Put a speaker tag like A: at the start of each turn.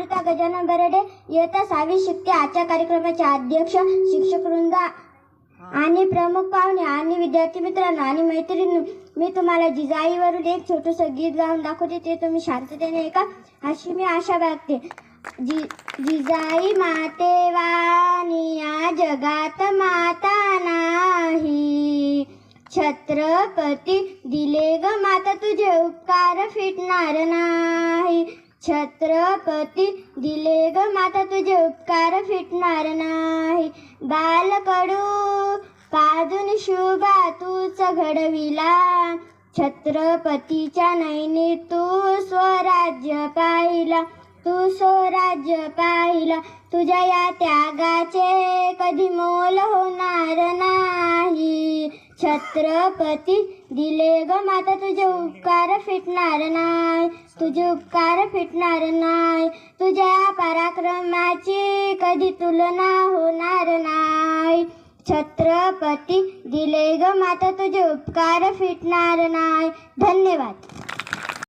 A: Amruta Gajanan birthday इयत्ता सावी शिकते आजच्या कार्यक्रमाचे अध्यक्ष शिक्षक वृंद आणि प्रमुख पाहुणे आणि विद्यार्थी मित्रांनो आणि मैत्रिणी मी तुम्हाला जिजाईवरून एक छोटंसं गीत गाऊन दाखवते ते तुम्ही शांततेने ऐका. अशी मी आशा बाळगते. जी जिजाई मातेवानी या जगात माता नाही. छत्रपती दिले ग माता तुझे उपकार फिटणार नाही. छत्रपती दिले ग माता तुझे उपकार फिटणार नाही. बालकडू पाजून शुभा तूच घडविला छत्रपतीच्या नैनी तू स्वराज्य पाहिला. तू स्वराज्य पाहिला. तुझ्या या त्यागाचे कधी मोल होणार छत्रपती दिले ग माता तुझे उपकार फिटणार नाही. तुझे उपकार फिटणार नाही. तुझ्या पराक्रमाची कधी तुलना होणार नाही. छत्रपती दिले ग माता तुझे उपकार फिटणार नाही. धन्यवाद.